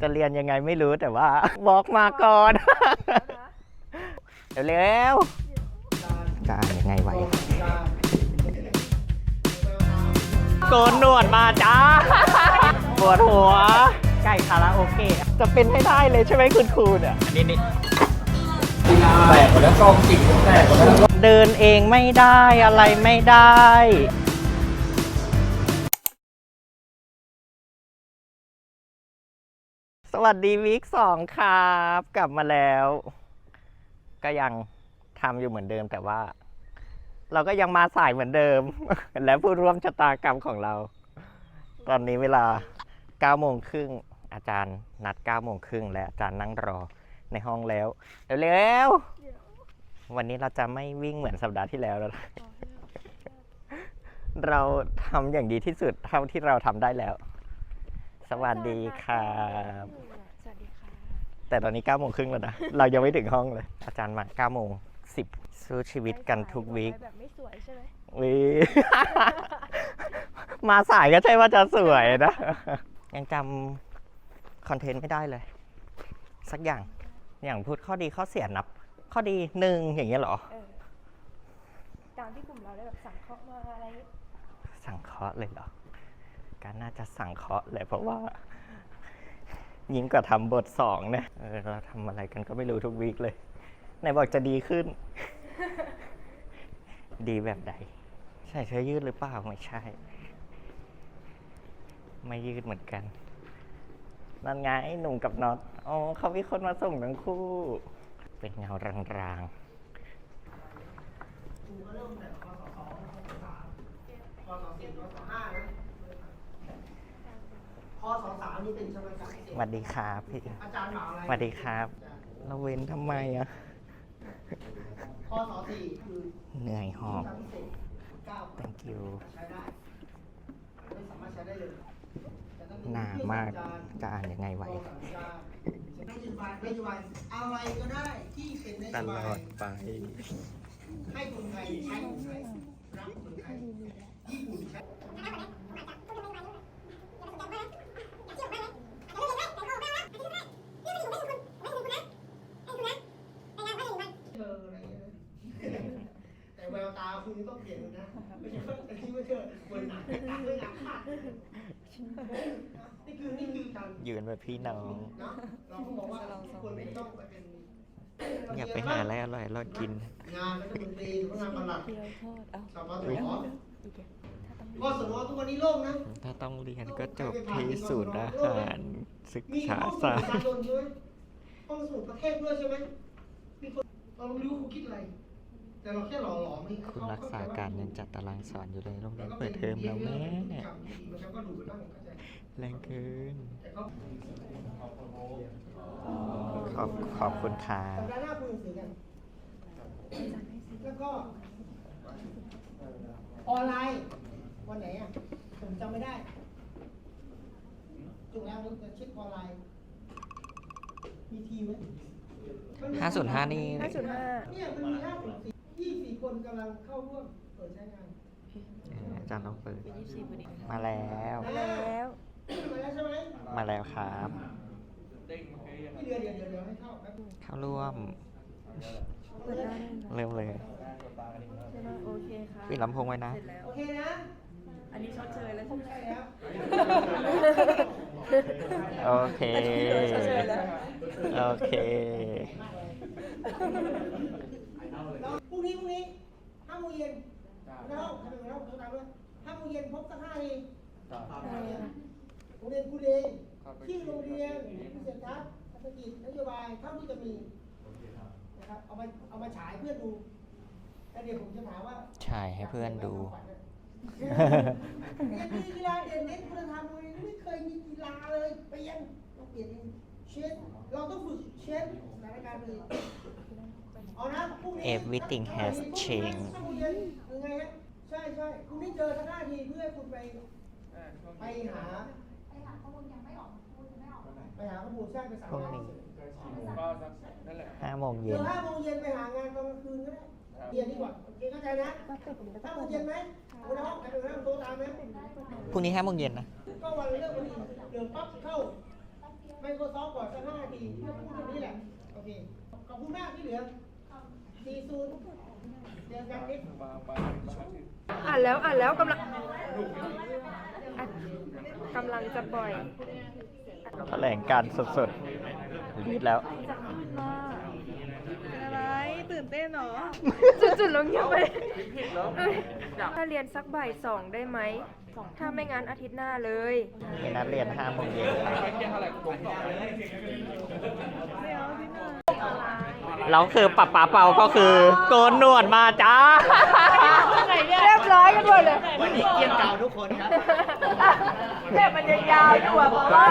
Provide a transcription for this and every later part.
จะเรียนยังไงไม่รู้แต่ว่าบอกมาก่อน เร็วๆจะอ่านยังไงไว้โกนหนวดมาจ้าปวดหัว ไก่คาราโอเกะจะเป็นให้ได้เลยใช่ไหมคุณครูเนี่ยอันนี้นี่แตกหมดแล้วกล้องจิกแตกหมดแล้วเดินเองไม่ได้อะไรไม่ได้ วัสดีวีคสองครับ กลับมาแล้ว ก็ยังทำอยู่เหมือนเดิมแต่ว่า เราก็ยังมาสายเหมือนเดิม และผู้ร่วมชะตากรรมของเรา ตอนนี้เวลา9โมงครึ่งอาจารย์นัด9โมงครึ่งและอาจารย์นั่งรอในห้องแล้วเร็วๆวันนี้เราจะไม่วิ่งเหมือนสัปดาห์ที่แล้วแล้วเราทำอย่างดีที่สุดเท่าที่เราทำได้แล้ว สวัสดีครับ แต่ตอนนี้9โมงครึ่งแล้วนะ เรายังไม่ถึงห้องเลย อาจารย์มา9โมง10สู้ชีวิตกันทุกวีคแบบไม่สวยใช่ไหมวีมาสายก็ใช่ว่าจะสวยนะ ยังจำคอนเทนต์ไม่ได้เลย สักอย่าง อย่างพูดข้อดีข้อเสียนับ ข้อดีหนึ่งอย่างเงี้ยเหรอ เออตามที่กลุ่มเราได้แบบสั่งเคาะมาอะไร สังเคราะห์เลยเหรอ การน่าจะสังเคราะห์เลยเพราะว่า ยิ่งกว่าทำบทสองนี่ยเออเราทำอะไรกันก็ไม่รู้ทุกวีคเลยไหนบอกจะดีขึ้น ดีแบบใด ใส่เสื้อยืดหรือเปล่าไม่ใช่ ไม่ยืดเหมือนกันนั่นไงหนุ่มกับน็อตอ๋อเขามีคนมาส่งทั้งคู่ เป็นเงารางๆ พอสองสี่พอสองห้านะพอ สองสามนี่เป็นสมการสวัสดีครับพี่อาจารย์เหมาอะไรสวัสดีครับเราเว้นทำไมอะพอสองสี่คือเหนื่อยหอบสามพิเศษเก้า thank you ใช้ได้ไม่สามารถใช้ได้เลยแต่ถ้หนามากจะอ่านยังไงไหว นโยบายนโยบายอะไรก็ได้ที่เป็นนโยตบาลอย ดไป ให้คนไทยใช้คนไทยรักคนไทยญี่ปุ่นใช้เอะไรเงี้ยแต่แววตาคุณต้องเปลี่ยนนะ ไม่ใช่ว่าแต่ที่ว่าเธอเหมือนหนักหนักเลยหนักขาดนี่คือนี่คือการยืนแบบพี่น้อง เนาะเราก็มองว่าคนไม่ต้องไปเป็นอยากไปหาอะไรอร่อยอร่อยกิน งานรัฐมนตรีหรือว่างานปลัดเกี๊ยวทอดเอาสปสอีกเดียวถ้าต้องก็สมมติทุกวันนี้โล่งนะ ถ้าต้องเรียนก็จบที่ศูนย์อาหารศึกมีษาห้องสมุศาดสตประร์ชาชนใช่ไหมห้องสมุดประเทศด้วยใช่ไหมมีคน เราไม่รู้เขาคิดอะไร แต่เราแค่หล่อหลอมให้คุณเขารักษาการยังจัดตารางสอนอยู่เลยโรงเรียนเปิดเทอมแล้วแม่มันก็ดูแล้วผมเข้าใจแรงเกินแต่ก็ขอบขอบคุณค่ะสัปดาห์หน้าคุยหนังสือกันแล้วก็ออนไลน์วันไหนอะผมจำไม่ได้จุกแล้วผมจะเช็คออนไลน์มีทีมไหม มันมี505นี่ ห้าจุดห้าเนี่ยมันมีห้าสิบสี่ยี่สี่คนกำลังเข้าร่วมเปิดใช้งานเอออาจารย์ต้องเปิดเป็นยี่สิบพอดีมาแล้ว มาแล้ว มาแล้วใช่ไหมมาแล้วครับ พี่เดือนเดี๋ยวเดี๋ยวเดี๋ยวให้เข้าแป๊บนึงเข้าร่วม เปิดหน้าได้ไหมเริ่มเลยใช่ไหมโอเคค่ะปิดลำโพงไว้นะ เสร็จแล้ว โอเคนะ อันนี้ชดเชยแล้วใช่ไหมใช่แล้วโอเคโอเคแล้วพรุ่งนี้พรุ่งนี้ห้าโมงเย็นแล้วทำยังไงแล้วผมตามด้วยห้าโมงเย็นพบสักห้าทีโรงเรียนคุณเองที่โรงเรียนผู้เสียทัศน์เศรษฐกิจนโยบายเท่าที่จะมีนะครับเอามาเอามาฉายเพื่อนดูแล้วเดี๋ยวผมจะถามว่า ฉายให้เพื่อนดู เยนมีกีฬาเด่นเน้นคุณธรรมเลยไม่เคยมีกีฬาเลยเปลี่ยนต้องเปลี่ยนเองเชนเราต้องฝึกเชนสถานการณ์เลยเอานะพรุ่งนี้ Everything has changed ห้าโมงเย็นยังไงฮะใช่ใช่พรุ่งนี้เจอสักห้าทีเพื่อให้คุณไปไปหาไปหาข้อมูลยังไม่ออกไปหาข้อมูลใช่ไปสั่งพรุ่งงานนี้ห้าโมงเย็เดี๋ยนวห้าโมงเย็นไปหางานตอนกลางคืนก็ได้ เรียนดีกว่าโอเคเข้าใจนะก็ปิดผมแล้วก็ห้าโมเปิงดเย็นไหมเอาน้องไปดูห้าโมงโทรตามไหมพรุ่งนี้ห้าโมงเย็นนะ ก็วันเลิกวันนี้เดี๋ยวปั๊บเข้า Microsoft ก่อนสักห้านาทีเพื่อพูดเรื่องนี้แหละ โอเค ขอบคุณมากที่เหลือสี่ศูนย์เจอกันนิดอ่านแล้วอ่านแล้วกำลังอะกำลังจะปล่อยแถลงการสดๆรีดแล้วเป็นอะไร ตื่นเต้นเหรอ จุดๆลงเงียบไปเอ้ยถ้าเรียนสักบ่ายสองได้ไหม ถ้าไม่งั้นอาทิตย์หน้าเลยมีนัดเรียน5โมงเย็นแล้วคือปับป๋าเปาก็คือ โกนหนวดมาจ้า เรียบร้อยกันหมดเลยวันนี้เกี่ยงเก่าทุกคนครับแบบมันยังยาวอยู่อะเพราะว่า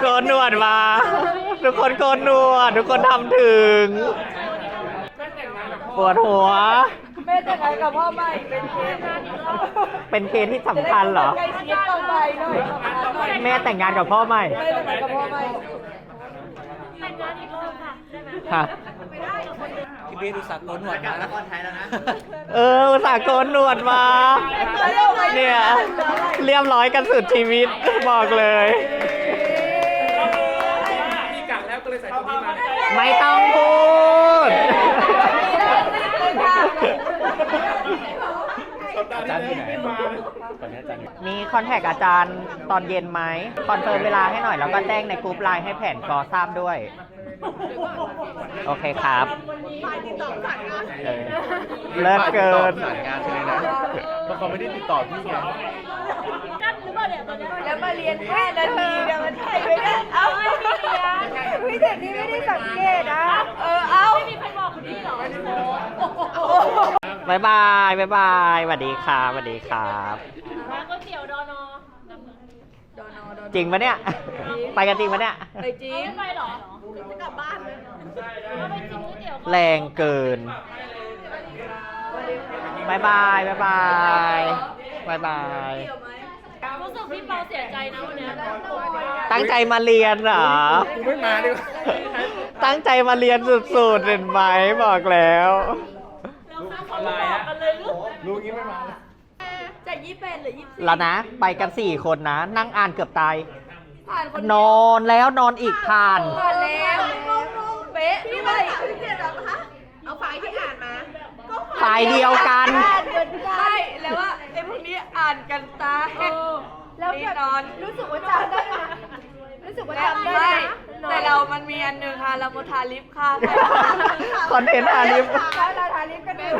โกนหนวดมา ทุกคนโกนหนวด ทุกคนทำถึง ปวดหัว แม่แต่งงานกับพ่อใหม่เป็นเคสเป็นเคสที่สำคัญเหรอใกล้ชิดต่อไปหน่อยสำคัญหน่อยแม่แต่งงานกับพ่อใหม่แม่แต่งงานกับพ่อใหม่ฮะพี่เบสอุตส่าห์โกนหนวดมาแล้วคนไทยแล้วนะ เอออุตส่าห์โกนหนวดมา เนี่ยเรียบร้อยกันสุดชีวิตบอกเลย พี่กัดแล้วก็เลยใส่ตัวนี้มา ไม่ต้องพูด อาจารย์ที่ไหนตอนนี้อาจารย์มีคอนแทคอาจารย์ตอนเย็นไหมคอนเฟิร์มเวลาให้หน่อย แล้วก็แจ้งในกรุ๊ปไลน์ให้แผนกอทราบด้วย โอเคครับ เออเลิศเกินสารงานใช่ไหมนะเพราะเขาไม่ได้ติดต่อพี่ไงแล้วมาเรียนแค่นาทีเดียวมันใช่ไหมเนี่ยเอาไม่มีเรียนวิเด็กนี่ไม่ได้สังเกตนะเออ เอาไม่มีใคร บอกคุณนี่หรอบายบายบายบายสวัสดีครับสวัสดีครับร้านก๋วยเตี๋ยวดอนอจริงปะเนี่ย ไปกันจริงปะเนี่ย ไปจริงไม่ไปหรอจะกลับบ้านเลยถ้าไปกินก๋วยเตี๋ยวก็แรงเกินบายบายบายบายบายบายรู้สึกพี่เปาเสียใจนะวันเนี้ยตั้งใจมาเรียนเหรอ กูไม่มาดีกว่า ตั้งใจมาเรียนสุดๆเห็นไหมบอกแล้วแล้วค่ะเขาบอกกันเลยลูกรู้งี้ไม่มาจากยี่เป็นหรือยี่สิบแล้วนะ ไปกันสี่คนนะ นั่งอ่านเกือบตาย ผ่านคนนอนแล้วนอนอีกผ่าน ผ่านแล้วเป๊ะพี่ใหม่พี่เจ็ดหรอคะเอาไฟล์ที่อ่านมาฝ่ายเดียวกัน อ่านเหมือนกันใช่แล้วว่าไอ้พวกนี้อ่านกันตาแหกแล้วแบบนอน รู้สึกว่าจำได้นะรู้สึกว่าจำได้นะ แต่เรามันมีอันหนึ่งค่ะเราโมทาลิฟค่ะ คอนเทนต์อาลิฟแล้วเราทาลิฟกันด้วย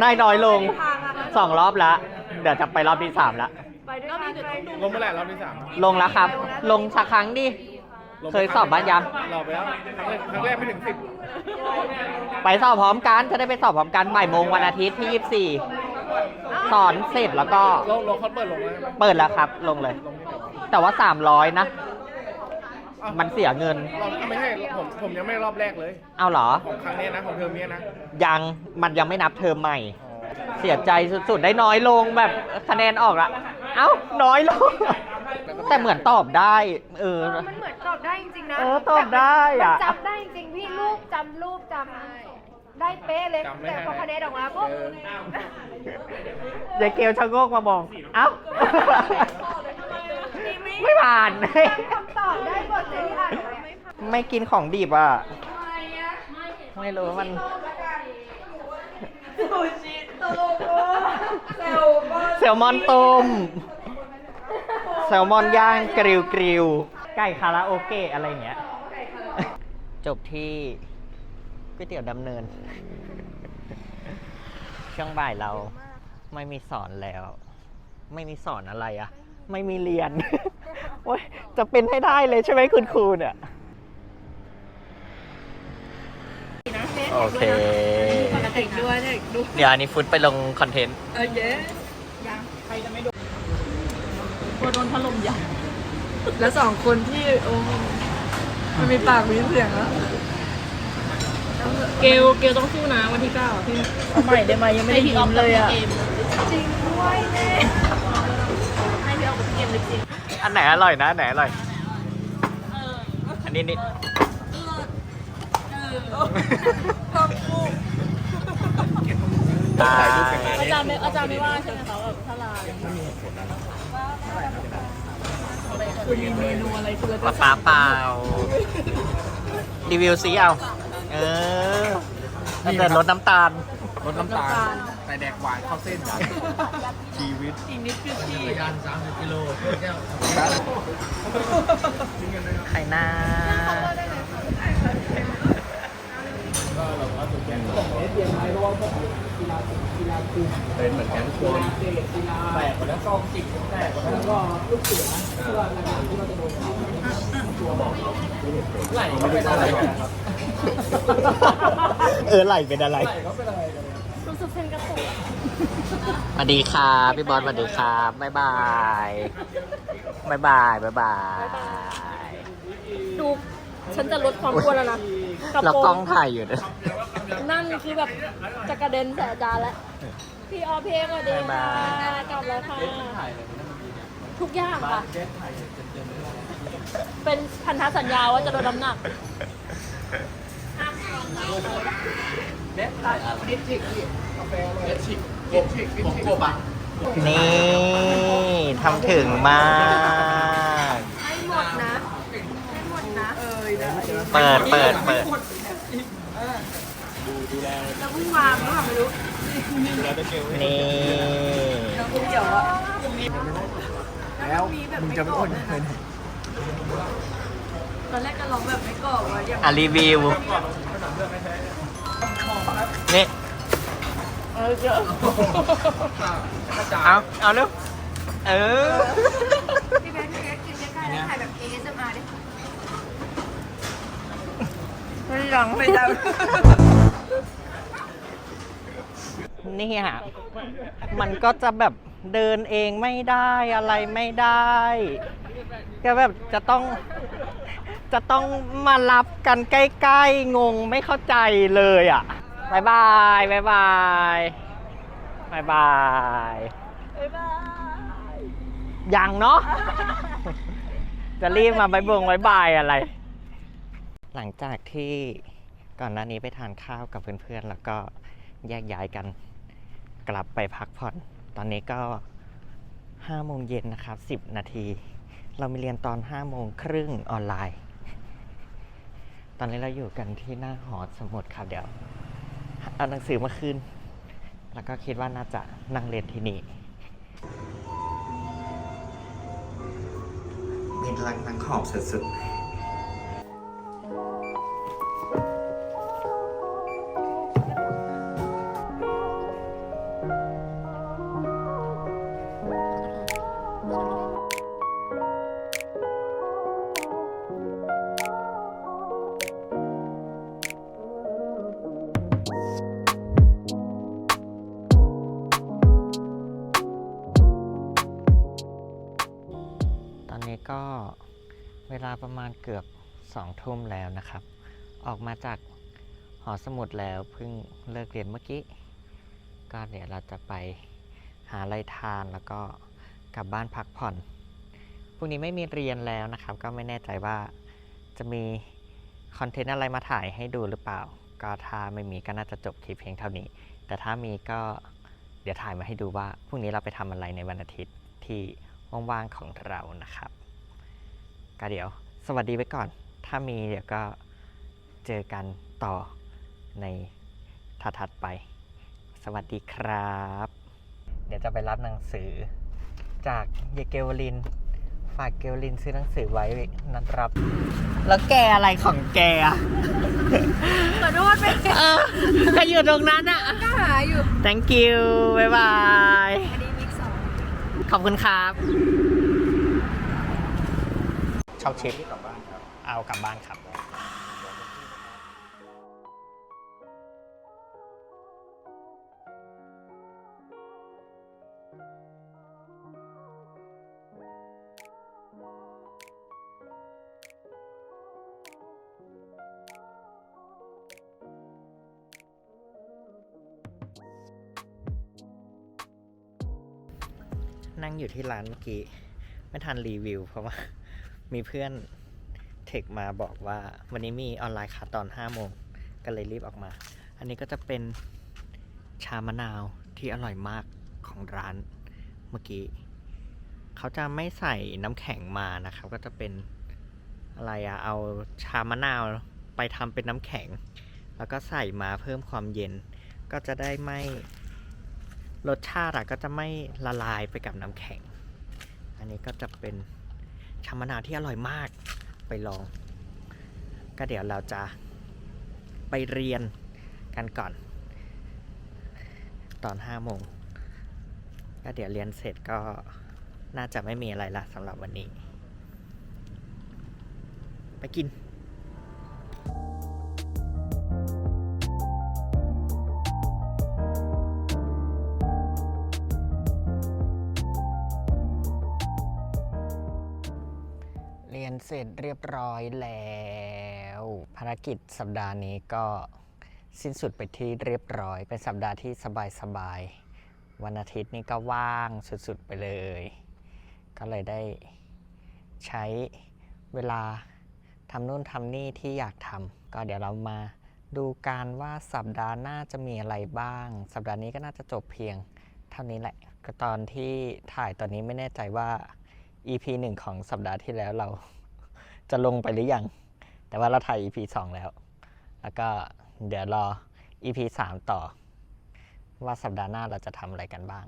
ได้น้อยลงสองรอบละ เดี๋ยวจะไปรอบที่สามละ ไปด้วยกันเลยลงเมื่อไหร่รอบที่สามลงแล้วครับ ลงสักครั้งดิเคยสอบบ้านยัง รอไปแล้วครั้งแรกครั้งแรกไม่ถึงสิบไปสอบพร้อมกัน จะได้ไปสอบพร้อมกันบ่ายโมงวันอาทิตย์ที่ 24 สอนเสร็จแล้วก็ ลงลงเขาเปิดลงแล้วใช่ไหมเปิดแล้วครับ ลงเลย แต่ว่า 300 นะอ้าว มันเสียเงิน รอบไม่ใช่ผมผมยังไม่รอบแรกเลยเอาเหรอ ของครั้งนี้นะของเทอมนี้นะยังมันยังไม่นับเทอมใหม่อ๋อเสียใจสุดๆ ได้น้อยลงแบบคะแนนออกละ เอ้า น้อยลง แต่เหมือนตอบได้ เออ มันเหมือนตอบได้จริงๆนะเออตอบได้อะ มันจำได้จริงๆพี่รูปจำรูปจำ ได้เป๊ะเลยจำไม่แต่ได้พอคะแนนออกมาปุ๊บเออยายเกลชะโงกมาบอกเอ้าไม่ผ่านคำตอบได้หมดเลยที่อ่านไปอะไม่กินของดิบอะ ไม่รู้มันซูชิตลกเซลมอนแซลมอนต้ม แซลมอนย่างกริวกริวไก่คาราโอเกะอะไรอย่างเงี้ย จบที่ ก๋วยเตี๋ยวดำเนิน ช่วงบ่ายเราไม่มีสอนแล้ว ไม่มีสอนอะไรอะ ไม่มีเรียน โอ๊ยจะเป็นให้ได้เลยใช่ไหมคุณครูเนี่ย โอเคเด็กด้วยเด็กด้วยเดี๋ยวอันนี้ฟุตไปลงคอนเทนต์ เออเย้กลัวโดนถล่มใหญ่แล้วสองคนที่โอ้มันมีปากมีเสียงแล้ว เกลเกลต้องสู้นะวันที่เก้าอะพี่ใหม่ได้ไหมยังไม่ได้ยิ้มเลยอะให้จริงด้วยแน่พี่ออกกับพี่เกมลิปซิงอันไหนอร่อยนะอันไหนอร่อยอันนี้นี่ได้อาจารย์ไม่อาจารย์ไม่ว่าใช่ไหมคะแบบถ้าลารคือมีเมนูอะไรคือเราปจะลาปลาเปล่ารีวิวซิเอา เออตั้งแต่ลดน้ำตาล รสน้ำตาล แต่แดกหวานเข้าเส้นชีวิตอีกนิดคือชีสยาน30กิโลแก้วไข่หน้าเป็นเหมือนแกนควงแตกหมดแล้วซองจิกแตกหมดแล้วก็ลูกเสือไหลไม่เป็นอะไรกันครับ เออไหลเป็นอะไร ไหลก็เป็นอะไรกันรู้สึกเส้นกระตุกสวัสดีครับพี่บอลสวัสดีครับบ๊ายบายบ๊ายบายบ๊ายบายดู ฉันจะลดความอ้วนแล้วนะกระเราโปรกล้องงถ่ายอยู่นะนั่นคือแบบจะกระเด็นใส่อาจารย์แล้ว พี่ออเพลงสวัสดีค่ะกลับแล้วค่ะ ทุกอย่างค่ะ เป็นพันธสัญญาว่าจะลดน้ำหนัก นี่ทำถึงมาก ให้หมดนะ ให้หมดนะ เออเปิดเปิดเปิดแล้วเพิ่งวางแล้วค่ะไม่รู้นี่เดี๋ยวอะแล้วมึงจะเป็นคนเงินตอนแรกก็ลองแบบไม่กรอบอะอย่างอะรีวิว นี่เออเยอะเอาเอาเร็วเออพี่เบสพี่เบสกินใกล้ๆแล้วถ่ายแบบ ASMR ดิไม่ยังไม่ยังนี่ฮะมันก็จะแบบเดินเองไม่ได้อะไรไม่ได้ ก็แบบจะต้อง จะต้องมารับกันใกล้ๆ งงไม่เข้าใจเลยอะบายบายบายบายบายบายยังเนาะ จะรีบมาบายบงบายบายอะไร หลังจากที่ก่อนหน้านี้ไปทานข้าวกับเพื่อนๆ แล้วก็แยกย้ายกันกลับไปพักผ่อน ตอนนี้ก็5โมงเย็นนะครับ 10 นาที เรามีเรียนตอน5โมงครึ่งออนไลน์ ตอนนี้เราอยู่กันที่หน้าหอสมุดครับเดี๋ยว เอาหนังสือมาคืน แล้วก็คิดว่าน่าจะนั่งเรียนที่นี่มีลังนั่งขอบสุดๆ เกือบสองทุ่มแล้วนะครับ ออกมาจากหอสมุดแล้วเพิ่งเลิกเรียนเมื่อกี้ ก็เดี๋ยวเราจะไปหาอะไรทานแล้วก็กลับบ้านพักผ่อนพรุ่งนี้ไม่มีเรียนแล้วนะครับ ก็ไม่แน่ใจว่าจะมีคอนเทนต์อะไรมาถ่ายให้ดูหรือเปล่า ก็ถ้าไม่มีก็น่าจะจบคลิปเพียงเท่านี้ แต่ถ้ามีก็เดี๋ยวถ่ายมาให้ดูว่าพรุ่งนี้เราไปทำอะไรในวันอาทิตย์ที่ว่างๆของเรานะครับ ก็เดี๋ยว สวัสดีไว้ก่อน ถ้ามีเดี๋ยวก็เจอกันต่อในถัดๆไป สวัสดีครับ เดี๋ยวจะไปรับหนังสือ จากเยเกวลิน ฝากเกวลินซื้อหนังสือไว้นัดรับ แล้วแกอะไรของแกอะขอโทษไปเออใครอยู่ตรงนั้นอะ ก็หาอยู่ thank you บ๊ายบาย อันนี้มิกสองขอบคุณครับ ชอบชิปเอากลับบ้านครับนั่งอยู่ที่ร้านเมื่อกี้ ไม่ทันรีวิวเพราะว่า มีเพื่อนเทคมาบอกว่าวันนี้มีออนไลน์คลาตอน5โมงก็เลยรีบออกมา อันนี้ก็จะเป็นชามะนาวที่อร่อยมากของร้านเมื่อกี้ เขาจะไม่ใส่น้ำแข็งมานะครับ ก็จะเป็นอะไรอะเอาชามะนาวไปทำเป็นน้ำแข็ง แล้วก็ใส่มาเพิ่มความเย็น ก็จะได้ไม่รสชาติอะก็จะไม่ละลายไปกับน้ำแข็ง อันนี้ก็จะเป็น ชามะนาวที่อร่อยมากไปลอง ก็เดี๋ยวเราจะไปเรียนกันก่อน ตอนห้าโมงก็เดี๋ยวเรียนเสร็จก็น่าจะไม่มีอะไรละสำหรับวันนี้ ไปกิน เสร็จเรียบร้อยแล้ว ภารกิจสัปดาห์นี้ก็สิ้นสุดไปที่เรียบร้อย เป็นสัปดาห์ที่สบายๆ วันอาทิตย์นี่ก็ว่างสุดๆไปเลย ก็เลยได้ใช้เวลาทำนู่นทำนี่ที่อยากทำก็เดี๋ยวเรามาดูกันว่าสัปดาห์หน้าจะมีอะไรบ้าง สัปดาห์นี้ก็น่าจะจบเพียงเท่านี้แหละ ก็ตอนที่ถ่ายตอนนี้ไม่แน่ใจว่า EP หนึ่งของสัปดาห์ที่แล้วเรา จะลงไปหรือยัง แต่ว่าเราถ่าย EP สองแล้ว แล้วก็เดี๋ยวรอ EP สามต่อ ว่าสัปดาห์หน้าเราจะทำอะไรกันบ้าง